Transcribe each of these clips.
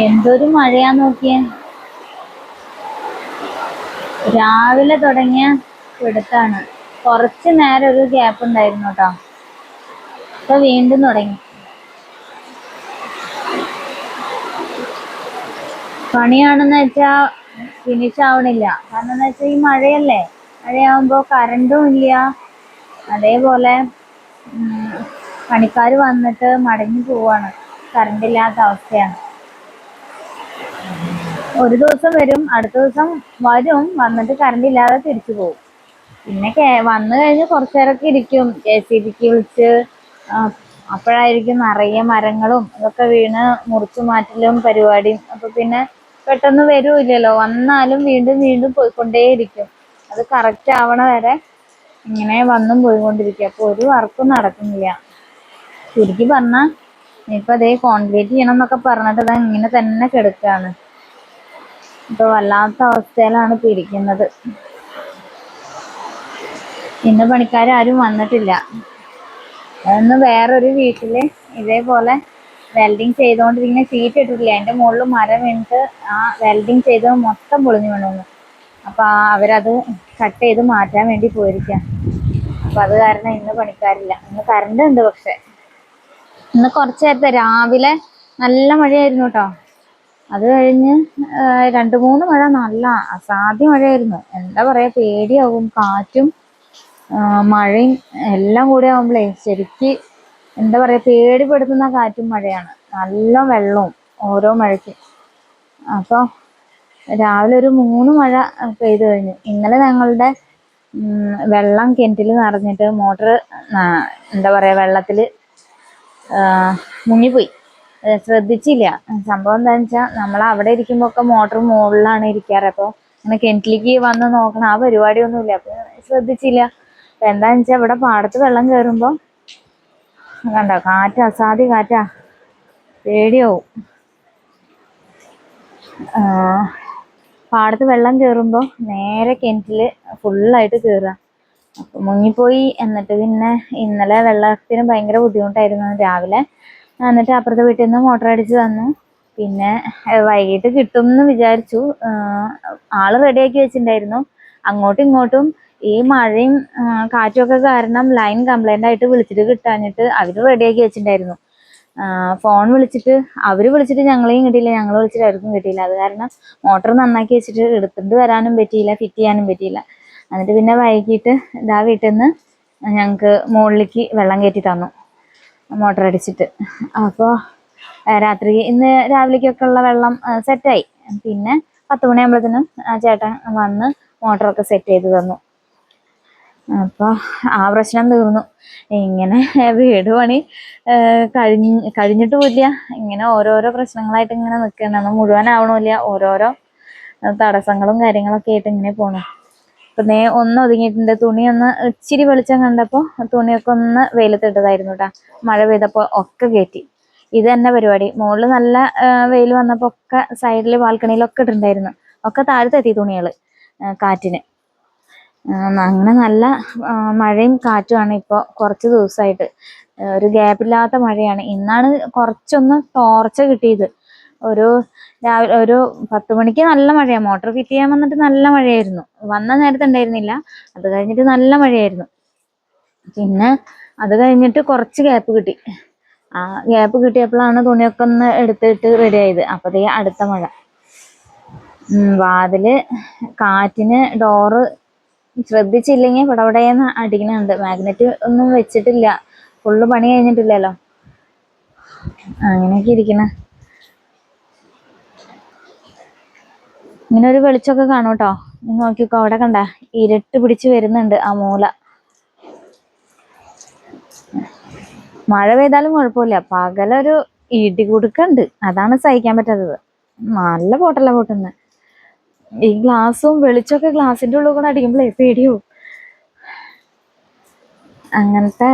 എന്തൊരു മഴയാ നോക്കിയേ. രാവിലെ തുടങ്ങിയ പിടുത്താണ്. കുറച്ച് നേരം ഒരു ഗ്യാപ്പ് ഉണ്ടായിരുന്നു കേട്ടോ ഇപ്പൊ വീണ്ടും തുടങ്ങി. പണിയാണെന്ന് വെച്ചാ ഫിനിഷ് ആവണില്ല. കാരണം എന്ന് വെച്ചാൽ ഈ മഴയല്ലേ. മഴയാവുമ്പോ കറണ്ടും ഇല്ല. അതേപോലെ പണിക്കാർ വന്നിട്ട് മടങ്ങി പോവാണ്. കറണ്ട് ഇല്ലാത്ത അവസ്ഥയാണ്. ഒരു ദിവസം വരും അടുത്ത ദിവസം വരും. വന്നിട്ട് കറണ്ട് ഇല്ലാതെ തിരിച്ചു പോകും. പിന്നെ വന്നു കഴിഞ്ഞ് കുറച്ചു നേരമൊക്കെ ഇരിക്കും. കെ സി ബിക്ക് വിളിച്ച് അപ്പോഴായിരിക്കും നിറയെ മരങ്ങളും ഇതൊക്കെ വീണ് മുറിച്ചു മാറ്റലും പരിപാടിയും. അപ്പൊ പിന്നെ പെട്ടെന്ന് വരുമില്ലല്ലോ വന്നാലും വീണ്ടും വീണ്ടും പോയിക്കൊണ്ടേയിരിക്കും. അത് കറക്റ്റ് ആവണ വരെ ഇങ്ങനെ വന്നും പോയിക്കൊണ്ടിരിക്കും. അപ്പൊ ഒരു വർക്കും നടക്കുന്നില്ല. ചുരുക്കി പറഞ്ഞാ ഇപ്പൊ അതേ കോൺക്രീറ്റ് ചെയ്യണം എന്നൊക്കെ പറഞ്ഞിട്ട് ഇതാ ഇങ്ങനെ തന്നെ കിടക്കാണ്. ഇപ്പൊ വല്ലാത്ത അവസ്ഥയിലാണ് പിരിക്കുന്നത് ഇന്ന് പണിക്കാരും വന്നിട്ടില്ല. ഇന്ന് വേറൊരു വീട്ടിൽ ഇതേപോലെ വെൽഡിങ് ചെയ്തുകൊണ്ടിരിക്കുന്ന ഷീറ്റ് ഇട്ടിട്ടില്ല? അതിന്റെ മുകളിൽ മരം വീണിട്ട് ആ വെൽഡിങ് ചെയ്തത് മൊത്തം പൊളിഞ്ഞു വീണു അപ്പൊ ആ അവരത് കട്ട് ചെയ്ത് മാറ്റാൻ വേണ്ടി പോയിരിക്കാം. അപ്പൊ അത് കാരണം ഇന്ന് പണിക്കാരില്ല. ഇന്ന് കറണ്ട് ഉണ്ട് പക്ഷെ. ഇന്ന് കുറച്ച് നേരത്തെ രാവിലെ നല്ല മഴയായിരുന്നു കേട്ടോ അത് കഴിഞ്ഞ് രണ്ടു മൂന്ന് മഴ നല്ല അസാധ്യ മഴയായിരുന്നു. എന്താ പറയാ പേടിയാവും. കാറ്റും മഴയും എല്ലാം കൂടെ ആവുമ്പളേ ശരിക്ക് എന്താ പറയാ പേടിപ്പെടുത്തുന്ന കാറ്റും മഴയാണ്. നല്ല വെള്ളവും ഓരോ മഴയ്ക്ക്. അപ്പൊ രാവിലെ ഒരു മൂന്ന് മഴ പെയ്തു കഴിഞ്ഞു. ഇന്നലെ ഞങ്ങളുടെ വെള്ളം കിണറ്റിൽ നിറഞ്ഞിട്ട് മോട്ടർ എന്താ പറയാ വെള്ളത്തിൽ മുങ്ങിപ്പോയി. ശ്രദ്ധിച്ചില്ല. സംഭവം എന്താണെന്ന് വെച്ചാൽ നമ്മൾ അവിടെ ഇരിക്കുമ്പോ ഒക്കെ മോട്ടർ മുകളിലാണ് ഇരിക്കാറ്. അപ്പൊ അങ്ങനെ കിണറ്റിലേക്ക് വന്ന് നോക്കണം. ആ പരിപാടി പരിപാടിയൊന്നുമില്ല. അപ്പൊ ശ്രദ്ധിച്ചില്ല. അപ്പൊ എന്താന്ന് വെച്ചാൽ ഇവിടെ പാടത്ത് വെള്ളം കയറുമ്പോ കണ്ടോ കാറ്റ് അസാധ്യ കാറ്റാ. പേടിയാവും. പാടത്ത് വെള്ളം കയറുമ്പോ നേരെ കിണറ്റിൽ ഫുള്ളായിട്ട് കയറുക അപ്പൊ മുങ്ങിപ്പോയി. എന്നിട്ട് പിന്നെ ഇന്നലെ വെള്ളത്തിന് ഭയങ്കര ബുദ്ധിമുട്ടായിരുന്നു രാവിലെ. എന്നിട്ട് അപ്പുറത്തെ വീട്ടിൽ നിന്ന് മോട്ടർ അടിച്ച് തന്നു. പിന്നെ വൈകിട്ട് കിട്ടും എന്ന് വിചാരിച്ചു ആൾ റെഡിയാക്കി വെച്ചിട്ടുണ്ടായിരുന്നു. അങ്ങോട്ടും ഇങ്ങോട്ടും ഈ മഴയും കാറ്റുമൊക്കെ കാരണം ലൈൻ കംപ്ലൈന്റ് ആയിട്ട് വിളിച്ചിട്ട് കിട്ടാഞ്ഞിട്ട് അവർ റെഡിയാക്കി വെച്ചിട്ടുണ്ടായിരുന്നു. ഫോൺ വിളിച്ചിട്ട് അവർ വിളിച്ചിട്ട് ഞങ്ങളെയും കിട്ടിയില്ല. ഞങ്ങൾ വിളിച്ചിട്ട് അവർക്കും കിട്ടിയില്ല. അത് കാരണം മോട്ടർ നന്നാക്കി വെച്ചിട്ട് എടുത്തിട്ട് വരാനും പറ്റിയില്ല ഫിറ്റ് ചെയ്യാനും പറ്റിയില്ല. എന്നിട്ട് പിന്നെ വൈകിട്ട് ഇതാ വീട്ടിൽ നിന്ന് ഞങ്ങൾക്ക് മുകളിലേക്ക് വെള്ളം കയറ്റി തന്നു. മോട്ടർ അടിച്ചിട്ട്. അപ്പോൾ രാത്രി ഇന്ന് രാവിലേക്കൊക്കെ ഉള്ള വെള്ളം സെറ്റായി പിന്നെ പത്ത് മണിയാകുമ്പോഴത്തേനും ആ ചേട്ടൻ വന്ന് മോട്ടറൊക്കെ സെറ്റ് ചെയ്ത് തന്നു. അപ്പോൾ ആ പ്രശ്നം തീർന്നു. ഇങ്ങനെ വീട് പണി കഴിഞ്ഞ് കഴിഞ്ഞിട്ട് പോയില്ല ഇങ്ങനെ ഓരോരോ പ്രശ്നങ്ങളായിട്ട് ഇങ്ങനെ അത് മുഴുവനാവണമില്ല ഓരോരോ തടസ്സങ്ങളും കാര്യങ്ങളൊക്കെ ആയിട്ട് ഇങ്ങനെ പോണു. ഇപ്പൊ നേ ഒന്ന് ഒതുങ്ങിയിട്ടുണ്ട്. തുണി ഒന്ന് ഇച്ചിരി വെളിച്ചം കണ്ടപ്പോൾ തുണിയൊക്കെ ഒന്ന് വെയിലത്തിട്ടതായിരുന്നു കേട്ടോ മഴ പെയ്തപ്പോൾ ഒക്കെ കയറ്റി ഇത് തന്നെ പരിപാടി. മുകളിൽ നല്ല വെയിൽ വന്നപ്പോൾ ഒക്കെ സൈഡിൽ ബാൽക്കണിയിലൊക്കെ ഇട്ടിട്ടുണ്ടായിരുന്നു. ഒക്കെ താഴത്തെത്തി തുണികൾ കാറ്റിന്. അങ്ങനെ നല്ല മഴയും കാറ്റുമാണ് ഇപ്പോൾ കുറച്ച് ദിവസമായിട്ട് ഒരു ഗ്യാപ്പില്ലാത്ത മഴയാണ്. ഇന്നാണ് കുറച്ചൊന്ന് ടോർച്ച കിട്ടിയത്. ഒരു രാവിലെ ഒരു പത്ത് മണിക്ക് നല്ല മഴയാണ് മോട്ടർ ഫിറ്റ് ചെയ്യാൻ വന്നിട്ട് നല്ല മഴയായിരുന്നു. വന്ന നേരത്ത് ഉണ്ടായിരുന്നില്ല. അത് കഴിഞ്ഞിട്ട് നല്ല മഴയായിരുന്നു. പിന്നെ അത് കഴിഞ്ഞിട്ട് കുറച്ച് ഗ്യാപ്പ് കിട്ടി. ആ ഗ്യാപ്പ് കിട്ടിയപ്പോഴാണ് തുണിയൊക്കെ ഒന്ന് എടുത്തിട്ട് റെഡി ആയത്. അപ്പതേ അടുത്ത മഴ. വാതിൽ കാറ്റിന് ഡോറ് ശ്രദ്ധിച്ചില്ലെങ്കിൽ പടപടയെന്ന് അടിക്കണുണ്ട് മാഗ്നറ്റ് ഒന്നും വെച്ചിട്ടില്ല. ഫുള്ള് പണി കഴിഞ്ഞിട്ടില്ലല്ലോ. അങ്ങനെയൊക്കെ ഇരിക്കണ. ഇങ്ങനെ ഒരു വെളിച്ചമൊക്കെ കാണും കേട്ടോ നോക്കിക്കോ അവിടെ കണ്ട. ഇരട്ട് പിടിച്ച് വരുന്നുണ്ട് ആ മൂല. മഴ പെയ്താലും കുഴപ്പമില്ല. പകലൊരു ഇടി കൊടുക്കണ്ട്. അതാണ് സഹിക്കാൻ പറ്റാത്തത്. നല്ല പോട്ടല്ല പൊട്ടുന്നത് ഈ ഗ്ലാസ്സും വെളിച്ചമൊക്കെ ഗ്ലാസിന്റെ ഉള്ളിൽ കൂടെ അടിക്കുമ്പോഴേ പേടിയോ? അങ്ങനത്തെ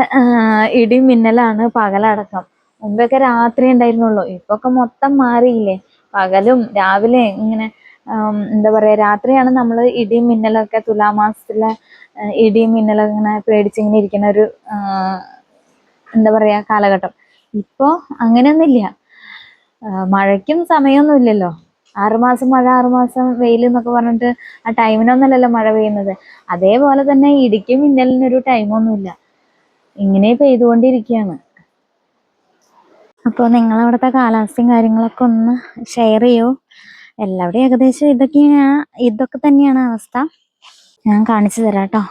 ഇടി മിന്നലാണ് പകലടക്കം. മുമ്പൊക്കെ രാത്രി ഉണ്ടായിരുന്നുള്ളൂ. ഇപ്പൊക്കെ മൊത്തം മാറിയില്ലേ? പകലും രാവിലെ ഇങ്ങനെ എന്താ പറയാ രാത്രിയാണ് നമ്മൾ ഇടിയും മിന്നലൊക്കെ തുലാമാസത്തിലെ ഇടിയും മിന്നലൊക്കെ ഇങ്ങനെ പേടിച്ചിങ്ങനെ ഇരിക്കുന്ന ഒരു എന്താ പറയാ കാലഘട്ടം. ഇപ്പൊ അങ്ങനെയൊന്നുമില്ല. മഴയ്ക്കും സമയമൊന്നും ഇല്ലല്ലോ. ആറുമാസം മഴ ആറുമാസം വെയിൽ എന്നൊക്കെ പറഞ്ഞിട്ട് ആ ടൈമിനൊന്നല്ലല്ലോ മഴ പെയ്യുന്നത്. അതേപോലെ തന്നെ ഇടിക്കും മിന്നലിനൊരു ടൈമൊന്നുമില്ല. ഇങ്ങനെ പെയ്തുകൊണ്ടിരിക്കുകയാണ്. അപ്പോൾ നിങ്ങളവിടുത്തെ കാലാവസ്ഥയും കാര്യങ്ങളൊക്കെ ഒന്ന് ഷെയർ ചെയ്യൂ. എല്ലാവിടെയും ഏകദേശം ഇതൊക്കെയാ ഇതൊക്കെ തന്നെയാണ് അവസ്ഥ. ഞാൻ കാണിച്ചു തരാം കേട്ടോ.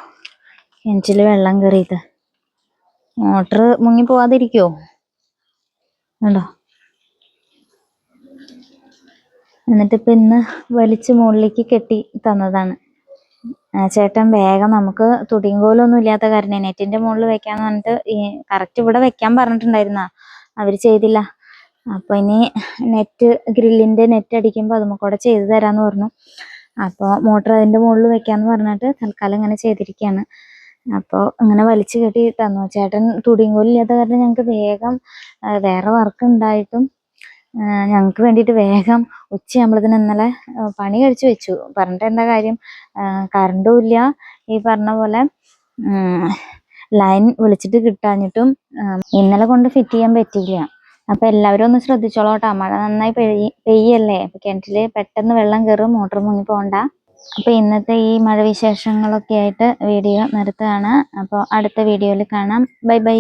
കിണറ്റിൽ വെള്ളം കയറിയത് മോട്ടർ മുങ്ങി പോവാതിരിക്കോ? ഉണ്ടോ എന്നിട്ട് ഇപ്പം ഇന്ന് വലിച്ച് മുകളിലേക്ക് കെട്ടി തന്നതാണ്. ചേട്ടൻ വേഗം നമുക്ക് തുടിയും കോലൊന്നും ഇല്ലാത്ത കാരണം നെറ്റിന്റെ മുകളിൽ വെക്കാന്ന് പറഞ്ഞിട്ട് കറക്റ്റ് ഇവിടെ വെക്കാൻ പറഞ്ഞിട്ടുണ്ടായിരുന്ന. അവർ ചെയ്തില്ല. അപ്പൊ ഇനി നെറ്റ് ഗ്രില്ലിന്റെ നെറ്റ് അടിക്കുമ്പോൾ അതും കൂടെ ചെയ്തു തരാന്ന് പറഞ്ഞു. അപ്പോൾ മോട്ടർ അതിന്റെ മുകളിൽ വെക്കാന്ന് പറഞ്ഞിട്ട് തൽക്കാലം ഇങ്ങനെ ചെയ്തിരിക്കുകയാണ് അപ്പോൾ അങ്ങനെ വലിച്ചു കെട്ടി തന്നു. ചേട്ടൻ തുടിയും കോലില്ലാത്ത കാരണം ഞങ്ങൾക്ക് വേഗം വേറെ വർക്ക് ഉണ്ടായിട്ടും ഞങ്ങൾക്ക് വേണ്ടിയിട്ട് വേഗം ഉച്ചയാകുമ്പോഴത്തേന് ഇന്നലെ പണി കഴിച്ചു വെച്ചു. പറഞ്ഞിട്ട് എന്താ കാര്യം? കറണ്ടും ഇല്ല. ഈ പറഞ്ഞ പോലെ ലൈൻ വിളിച്ചിട്ട് കിട്ടാഞ്ഞിട്ടും ഇന്നലെ കൊണ്ട് ഫിറ്റ് ചെയ്യാൻ പറ്റിയില്ല. അപ്പൊ എല്ലാവരും ഒന്ന് ശ്രദ്ധിച്ചോളൂ കേട്ടോ മഴ നന്നായി പെയ്യ പെയ്യല്ലേ? അപ്പൊ പെട്ടെന്ന് വെള്ളം കയറും മോട്ടർ മുങ്ങി പോകണ്ട അപ്പൊ ഇന്നത്തെ ഈ മഴ വിശേഷങ്ങളൊക്കെ ആയിട്ട് വീഡിയോ നിർത്തുകയാണ്. അപ്പോൾ അടുത്ത വീഡിയോയിൽ കാണാം. Bye bye.